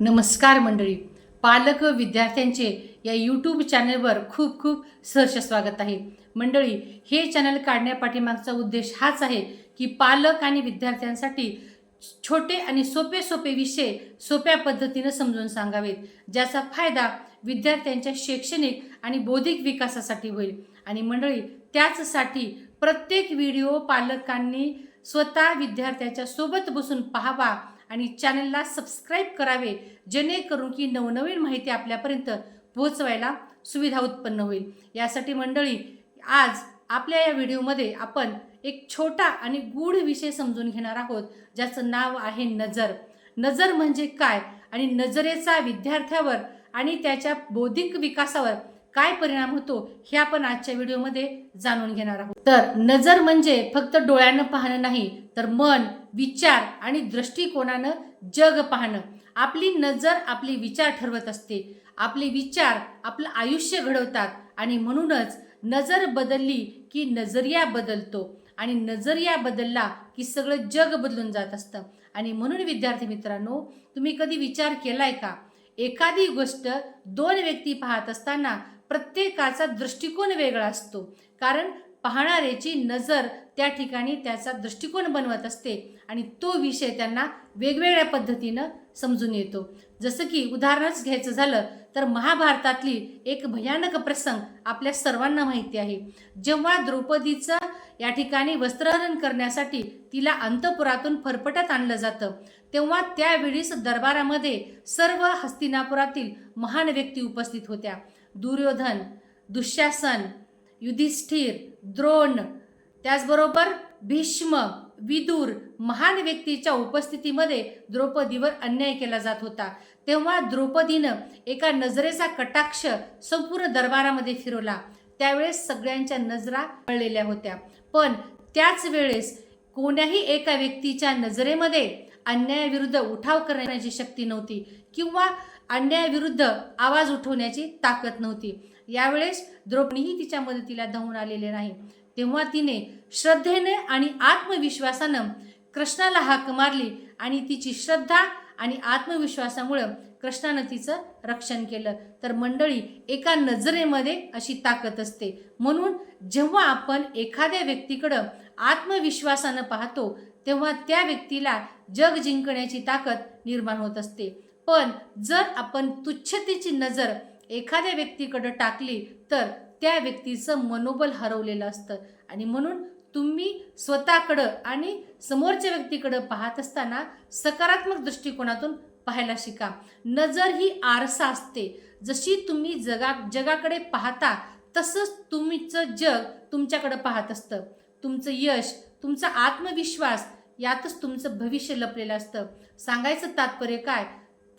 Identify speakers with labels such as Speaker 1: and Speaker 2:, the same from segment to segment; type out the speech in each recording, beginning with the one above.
Speaker 1: नमस्कार मंडळी. पालक विद्यार्थ्यांचे या यूट्यूब चॅनलवर खूप खूप सहर्ष स्वागत आहे. मंडळी हे चॅनल काढण्यापाठीमागचा उद्देश हाच आहे की पालक आणि विद्यार्थ्यांसाठी छोटे आणि सोपे सोपे विषय सोप्या पद्धतीनं समजून सांगावेत. ज्याचा फायदा विद्यार्थ्यांच्या शैक्षणिक आणि बौद्धिक विकासासाठी होईल. आणि मंडळी त्याचसाठी प्रत्येक व्हिडिओ पालकांनी स्वतः विद्यार्थ्याच्या सोबत बसून पाहावा आणि चॅनलला सबस्क्राईब करावे जेणेकरून की नवनवीन माहिती आपल्यापर्यंत पोहोचवायला सुविधा उत्पन्न होईल. यासाठी मंडळी आज आपल्या या व्हिडिओमध्ये आपण एक छोटा आणि गूढ विषय समजून घेणार आहोत ज्याचं नाव आहे नजर. नजर म्हणजे काय आणि नजरेचा विद्यार्थ्यावर आणि त्याच्या बौद्धिक विकासावर काय परिणाम होतो हे आपण आजच्या व्हिडिओमध्ये जाणून घेणार आहोत. तर नजर म्हणजे फक्त डोळ्यानं पाहणं नाही तर मन विचार आणि दृष्टिकोनानं जग पाहणं. आपली नजर आपले विचार ठरवत असते. आपले विचार आपलं आयुष्य घडवतात आणि म्हणूनच नजर बदलली की नजरिया बदलतो आणि नजरिया बदलला की सगळं जग बदलून जात असतं. आणि म्हणून विद्यार्थी मित्रांनो तुम्ही कधी विचार केलाय का? एखादी गोष्ट दोन व्यक्ती पाहत असताना प्रत्येकाचा दृष्टिकोन वेगळा असतो. कारण पाहणाऱ्याची नजर त्या ठिकाणी त्याचा दृष्टिकोन बनवत असते आणि तो विषय त्यांना वेगवेगळ्या पद्धतीनं समजून येतो. जसं की उदाहरणच घ्यायचं झालं तर महाभारतातली एक भयानक प्रसंग आपल्या सर्वांना माहिती आहे. जेव्हा द्रौपदीचं या ठिकाणी वस्त्रहरण करण्यासाठी तिला अंतपुरातून फरफटत आणलं जातं तेव्हा त्यावेळीस दरबारामध्ये सर्व हस्तिनापुरातील महान व्यक्ती उपस्थित होत्या. दुर्योधन दुःशासन युधिष्ठिर द्रोण. त्याचबरोबर भीष्म विदूर महान व्यक्तीच्या उपस्थितीमध्ये द्रौपदीवर अन्याय केला जात होता. तेव्हा द्रौपदीनं एका नजरेचा कटाक्ष संपूर्ण दरबारामध्ये फिरवला. त्यावेळेस सगळ्यांच्या नजरा पळलेल्या होत्या. पण त्याच वेळेस कोण्याही एका व्यक्तीच्या नजरेमध्ये अन्यायाविरुद्ध उठाव करण्याची शक्ती नव्हती किंवा अन्यायाविरुद्ध आवाज उठवण्याची ताकद नव्हती. यावेळेस द्रौपदीही तिच्या मदतीला धावून आलेले नाही. तेव्हा तिने श्रद्धेने आणि आत्मविश्वासानं कृष्णाला हाक मारली आणि तिची श्रद्धा आणि आत्मविश्वासामुळं कृष्णानं तिचं रक्षण केलं. तर मंडळी एका नजरेमध्ये अशी ताकद असते. म्हणून जेव्हा आपण एखाद्या व्यक्तीकडं आत्मविश्वासानं पाहतो तेव्हा त्या व्यक्तीला जग जिंकण्याची ताकद निर्माण होत असते. पण जर आपण तुच्छतेची नजर एखाद्या व्यक्तीकडं टाकली तर त्या व्यक्तीचं मनोबल हरवलेलं असतं. आणि म्हणून तुम्ही स्वतःकडं आणि समोरच्या व्यक्तीकडं पाहत असताना सकारात्मक दृष्टिकोनातून पाहायला शिका. नजर ही आरसा असते. जशी तुम्ही जगा जगाकडे पाहता तसंच तुमचं जग तुमच्याकडं पाहत असतं. तुमचं यश तुमचा आत्मविश्वास यातच तुमचं भविष्य लपलेलं असतं. सांगायचं तात्पर्य काय?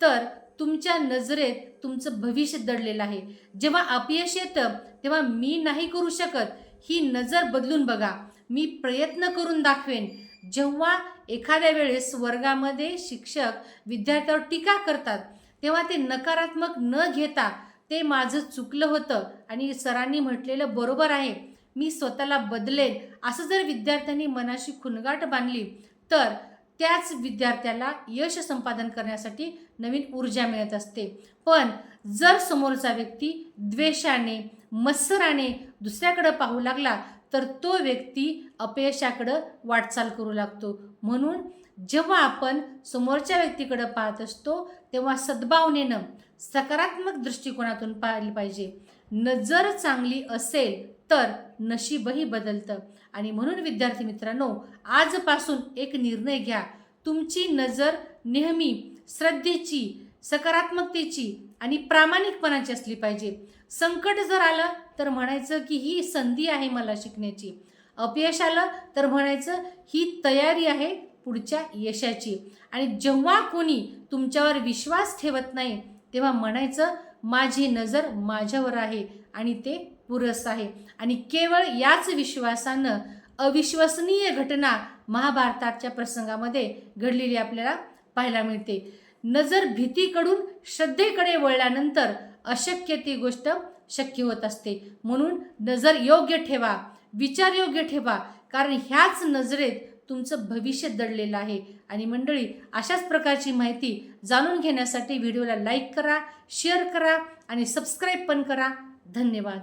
Speaker 1: तर तुमच्या नजरेत तुमचं भविष्य दडलेलं आहे. जेव्हा अपयश येतं तेव्हा मी नाही करू शकत. ही नजर बदलून बघा. मी प्रयत्न करून दाखवेन. जेव्हा एखाद्या वेळेस वर्गामध्ये शिक्षक विद्यार्थ्यावर टीका करतात तेव्हा ते नकारात्मक न घेता ते माझं चुकलं होतं आणि सरांनी म्हटलेलं बरोबर आहे. मी स्वतःला बदलेन. असं जर विद्यार्थ्यांनी मनाशी खुणगाट बांधली तर त्याच विद्यार्थ्याला यश संपादन करण्यासाठी नवीन ऊर्जा मिळत असते. पण जर समोरचा व्यक्ती द्वेषाने मत्सराने दुसऱ्याकडं पाहू लागला तर तो व्यक्ती अपयशाकडं वाटचाल करू लागतो. म्हणून जेव्हा आपण समोरच्या व्यक्तीकडं पाहत असतो तेव्हा सद्भावनेनं सकारात्मक दृष्टिकोनातून पाहिले पाहिजे. नजर चांगली असेल तर नशीबही बदलतं. आणि म्हणून विद्यार्थी मित्रांनो आजपासून एक निर्णय घ्या. तुमची नजर नेहमी श्रद्धेची सकारात्मकतेची आणि प्रामाणिकपणाची असली पाहिजे. संकट जर आलं तर म्हणायचं की ही संधी आहे मला शिकण्याची. अपयश आलं तर म्हणायचं ही तयारी आहे पुढच्या यशाची. आणि जेव्हा कोणी तुमच्यावर विश्वास ठेवत नाही तेव्हा म्हणायचं माझी नजर माझ्यावर आहे आणि ते पुरस आहे. आणि केवळ याच विश्वासानं अविश्वसनीय घटना महाभारताच्या प्रसंगामध्ये घडलेली आपल्याला पाहायला मिळते. नजर भीतीकडून श्रद्धेकडे वळल्यानंतर अशक्य ती गोष्ट शक्य होत असते. म्हणून नजर योग्य ठेवा विचार योग्य ठेवा. कारण ह्याच नजरेत तुमचं भविष्य दडलेलं आहे. आणि मंडळी अशाच प्रकारची माहिती जाणून घेण्यासाठी व्हिडिओला लाईक करा शेअर करा आणि सबस्क्राईब पण करा. धन्यवाद.